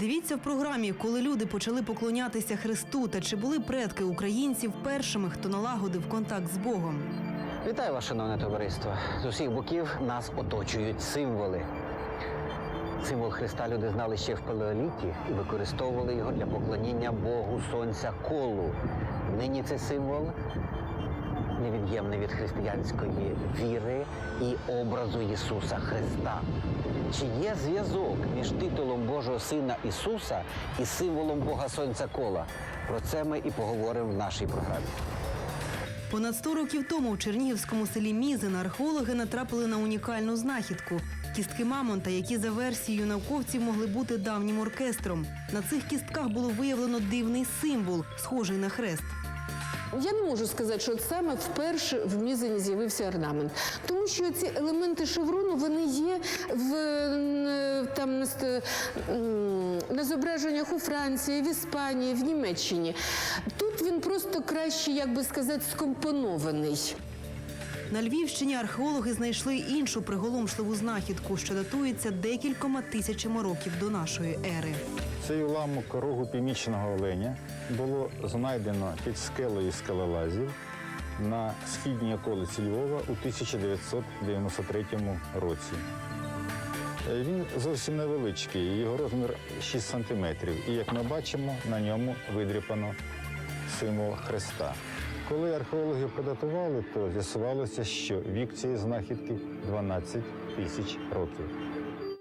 Дивіться в програмі, коли люди почали поклонятися Христу та чи були предки українців першими, хто налагодив контакт з Богом. Вітаю вас, шановне товариство. З усіх боків нас оточують символи. Символ Христа люди знали ще в палеоліті і використовували його для поклоніння Богу Сонця колу. Нині цей символ невід'ємний від християнської віри і образу Ісуса Христа. Чи є зв'язок між титулом Божого Сина Ісуса і символом Бога Сонця кола? Про це ми і поговоримо в нашій програмі. Понад 100 років тому в чернігівському селі Мізин археологи натрапили на унікальну знахідку кістки мамонта, які за версією науковців могли бути давнім оркестром. На цих кістках було виявлено дивний символ, схожий на хрест. Я не можу сказати, що саме вперше в мізині з'явився орнамент, тому що ці елементи шеврону вони є в е, там на зображеннях у Франції, в Іспанії, в Німеччині. Тут він просто краще, як би сказати, скомпонований. На Львівщині археологи знайшли іншу приголомшливу знахідку, що датується декількома тисячами років до нашої ери. Цей уламок рогу північного оленя було знайдено під скелею скелелазів на східній околиці Львова у 1993 році. Він зовсім невеличкий, його розмір 6 сантиметрів. І як ми бачимо, на ньому видріпано символ Христа. Коли археологи податували, то з'ясувалося, що вік цієї знахідки 12 тисяч років.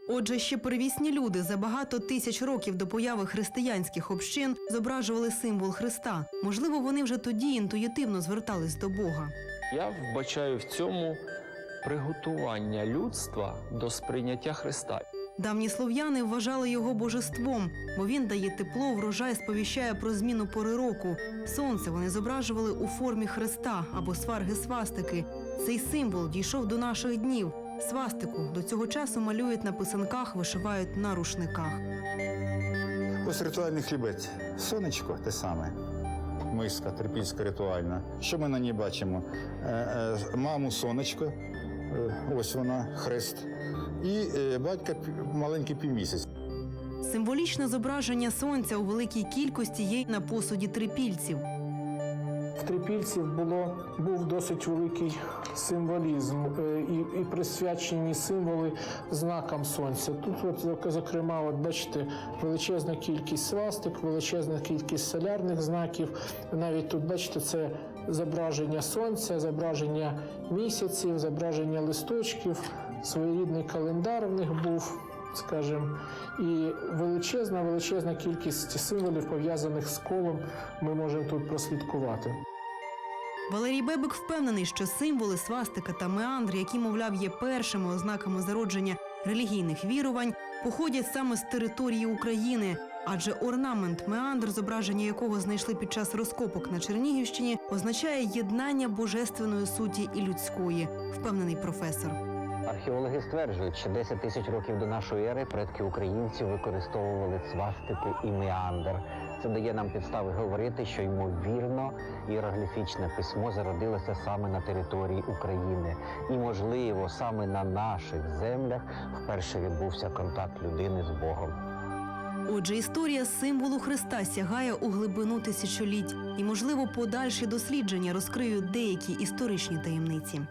Отже, ще первісні люди за багато тисяч років до появи християнських общин зображували символ Христа. Можливо, вони вже тоді інтуїтивно звертались до Бога. Я вбачаю в цьому приготування людства до сприйняття Христа. Давні слов'яни вважали його божеством, бо він дає тепло, врожай сповіщає про зміну пори року. Сонце вони зображували у формі хреста або сварги свастики. Цей символ дійшов до наших днів. Свастику до цього часу малюють на писанках, вишивають на рушниках. Ось ритуальний хлібець. Сонечко те саме. Миска трипільська ритуальна. Що ми на ній бачимо? Е, е, маму сонечко, ось вона, хрест. І е, батька маленький півмісяць. Символічне зображення сонця у великій кількості є на посуді трипільців. В трипільців було був досить великий символізм е, і, і присвячені символи знакам сонця. Тут, от, зокрема, от бачите, величезна кількість свастик, величезна кількість солярних знаків. Навіть тут бачите, це зображення сонця, зображення місяців, зображення листочків, своєрідний календар в них був. Скажімо, і величезна, величезна кількість символів пов'язаних з колом ми можемо тут прослідкувати. Валерій Бебик впевнений, що символи свастика та меандр, які, мовляв, є першими ознаками зародження релігійних вірувань, походять саме з території України. Адже орнамент меандр, зображення якого знайшли під час розкопок на Чернігівщині, означає єднання божественної суті і людської, впевнений професор. Археологи стверджують, що 10 тисяч років до нашої ери предки українців використовували свастики і меандр. Це дає нам підстави говорити, що ймовірно іерогліфічне письмо зародилося саме на території України, і можливо саме на наших землях вперше відбувся контакт людини з Богом. Отже, історія символу Христа сягає у глибину тисячоліть, і, можливо, подальші дослідження розкриють деякі історичні таємниці.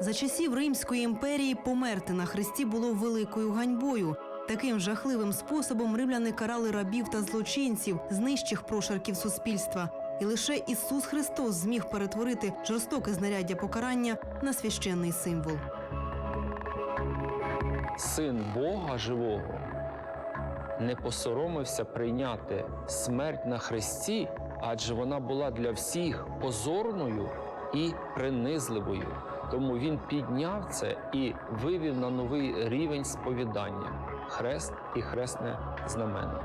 За часів Римської імперії померти на хресті було великою ганьбою. Таким жахливим способом римляни карали рабів та злочинців з нижчих прошарків суспільства. І лише Ісус Христос зміг перетворити жорстоке знаряддя покарання на священний символ. Син Бога живого не посоромився прийняти смерть на хресті, адже вона була для всіх позорною і принизливою. Тому він підняв це і вивів на новий рівень сповідання хрест і хресне знамено.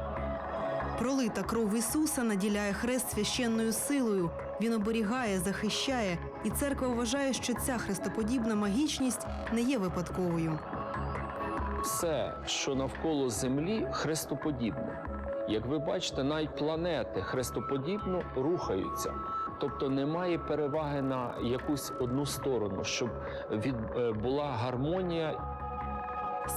Пролита кров Ісуса наділяє хрест священною силою. Він оберігає, захищає, і церква вважає, що ця хрестоподібна магічність не є випадковою. Все, що навколо Землі, хрестоподібне. Як ви бачите, навіть планети хрестоподібно рухаються. Тобто немає переваги на якусь одну сторону, щоб від, е, була гармонія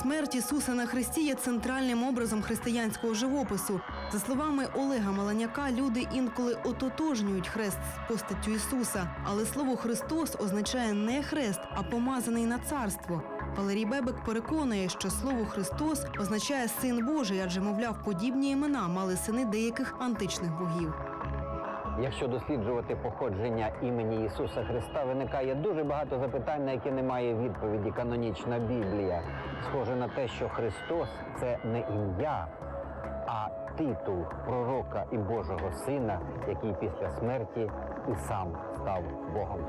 Смерть Ісуса на Христі є центральним образом християнського живопису. За словами Олега Маланяка, люди інколи ототожнюють хрест з постаттю Ісуса, але слово Христос означає не хрест, а помазаний на царство. Валерій Бебек переконує, що слово Христос означає син Божий, адже, мовляв, подібні імена мали сини деяких античних богів. Якщо досліджувати походження імені Ісуса Христа, виникає дуже багато запитань, на які немає відповіді. Канонічна Біблія. Схоже на те, що Христос це не ім'я, а титул пророка і Божого Сина, який після смерті і сам став Богом.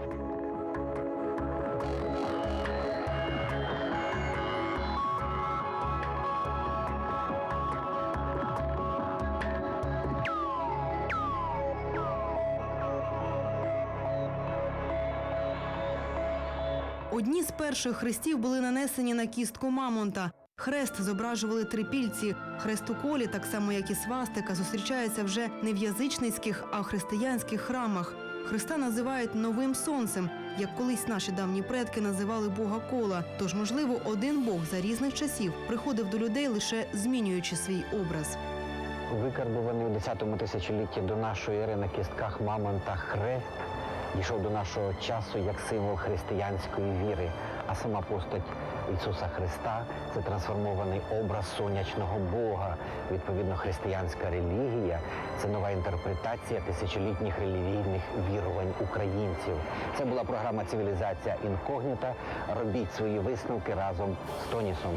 Одні з перших хрестів були нанесені на кістку мамонта. Хрест зображували трипільці. Хрест у колі, так само як і свастика, зустрічається вже не в язичницьких, а в християнських храмах. Христа називають новим сонцем, як колись наші давні предки називали Бога кола. Тож, можливо, один Бог за різних часів приходив до людей лише змінюючи свій образ. Викарбуваний у 10 тисячолітті до нашої ери на кістках мамонта хрест дійшов до нашого часу як символ християнської віри, а сама постать Ісуса Христа це трансформований образ сонячного Бога. Відповідно, християнська релігія це нова інтерпретація тисячолітніх релігійних вірувань українців. Це була програма Цивілізація інкогніта. Робіть свої висновки разом з Тонісом.